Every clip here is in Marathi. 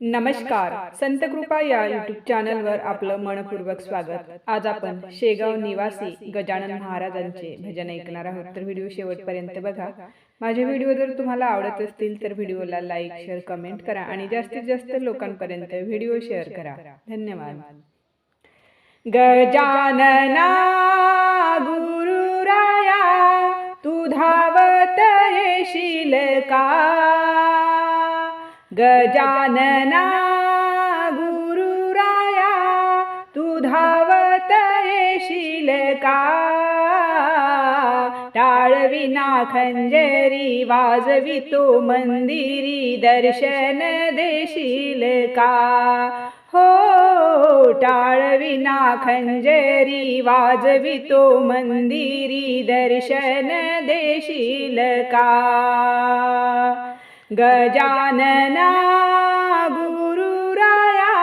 नमस्कार. संत कृपा या युट्यूब चॅनलवर आपलं मनपूर्वक स्वागत. आज आपण शेगाव निवासी गजानन महाराजांचे भजन ऐकणार आहोत. तर व्हिडिओ शेवटपर्यंत बघा. माझे व्हिडिओ जर तुम्हाला आवडत असतील तर व्हिडिओला लाईक शेअर कमेंट करा आणि जास्तीत जास्त लोकांपर्यंत व्हिडिओ शेअर करा. धन्यवाद. गजानना गुरुराया तू धावत येशील का गजानना गुरुराया तू धावत येशील का टाळविना खंजरी वाजवितो मंदिरी दर्शन देशील का हो टाळविना खंजरी वाजवितो मंदिरी दर्शन देशील का गजानना गुरुराया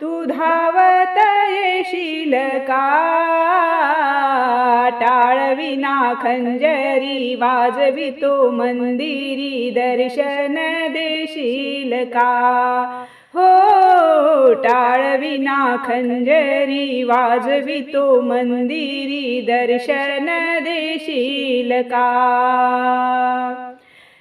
तू धावत येशील का टाळविना खंजरी वाजवितो मंदिरी दर्शन देशील का हो टाळविना खंजरी वाजवितो मंदिरी दर्शन देशील का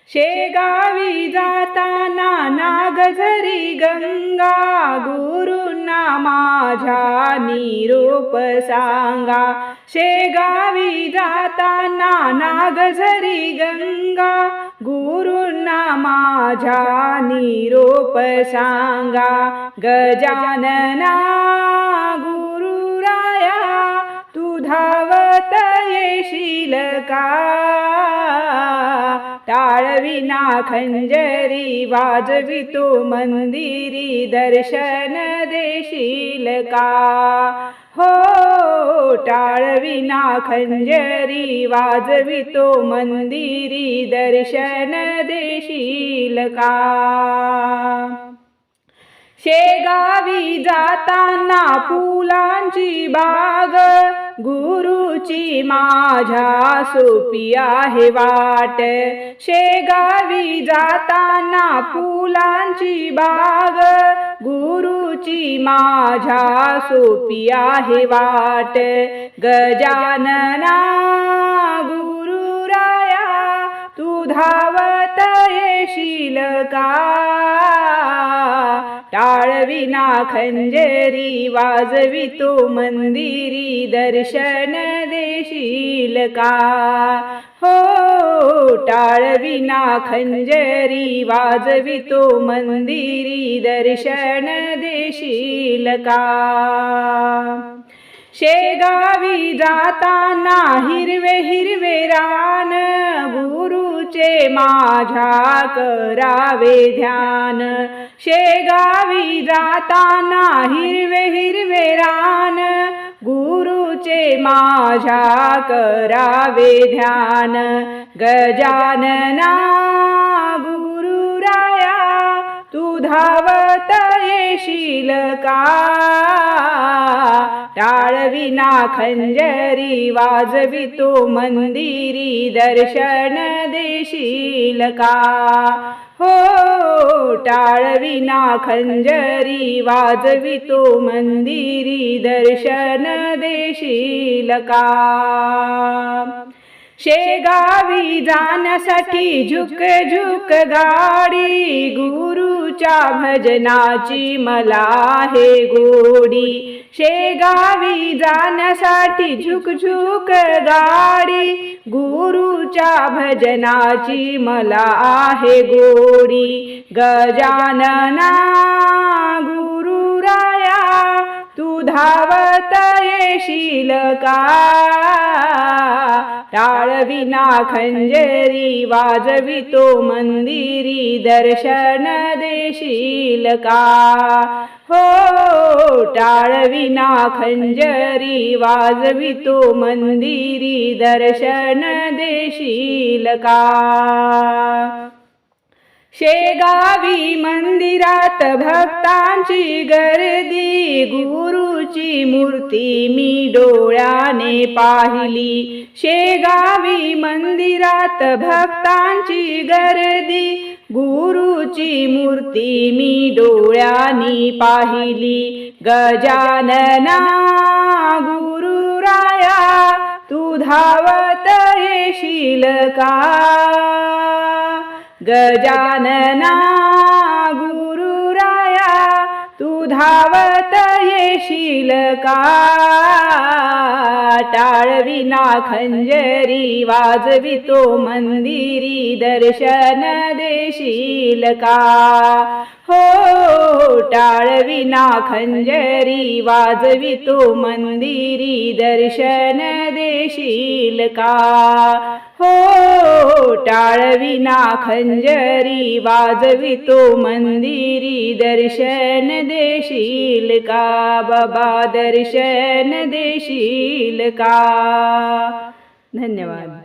शेगावी जाताना नागझरी गंगा गुरुंना माझ्या निरोप सांगा. शेगावी जाताना नागझरी गंगा गुरुंना माझ्या निरोप सांगा. गजानना गुरुराया तू धावत येशील का? टाळविना खंजरी वाजवितो मंदिरी दर्शन देशील का? हो टाळविना खंजरी वाजवितो मंदिरी दर्शन देशील का? शेगावी जाताना फुलांची बाग गुरुची माझ्या सोपी आहे वाट. शेगावी जाताना फुलांची बाग. गुरुची माझ्या सोपी आहे वाट. गजानना गुरुराया तू धावत येशील का? टाळविना खंजरी वाजवितो मंदिरी दर्शन देशील का? हो टाळविना खंजरी वाजवितो मंदिरी दर्शन देशील का? शेगावी जाताना हिरवे हिरवे रा तुचे माझ्या करावे ध्यान. शेगावी जाताना हिरवे हिरवे रान. गुरुचे माझ्या करावे ध्यान. गजानना धावत येशील का टाळविना खंजरी वाजवितो मंदिरी दर्शन देशील का हो टाळविना खंजरी वाजवितो मंदिरी दर्शन देशील का शेगावी जाण्यासाठी झुक झुक गाडी गुरुच्या भजनाची मला हे गोडी. शेगावी जाण्यासाठी झुक झुक गाडी गुरुच्या भजनाची मला आहे गोडी. गजानना गु तू धावत येशील का टाळविना खंजरी वाजवितो मंदिरी दर्शन देशील का हो टाळविना खंजरी वाजवितो मंदिरी दर्शन देशील का शेगावी मंदिरात भक्तांची गर्दी गुरु मूर्ती मी डोळ्याने पाहिली. शेगावी मंदिरात भक्तांची गर्दी. गुरुची मूर्ती मी डोळ्यानी पाहिली. गजानना गुरुराया तू धावत येशील का गजानना धावत येशील का टाळविना खंजरी वाजवितो मंदिरी दर्शन देशील का. हो टाळविना खंजरी वाजवितो मंदिरी दर्शन देशील का? हो टाळविना खंजरी वाजवितो मंदिरी दर्शन देशील का? बाबा दर्शन देशील का? धन्यवाद.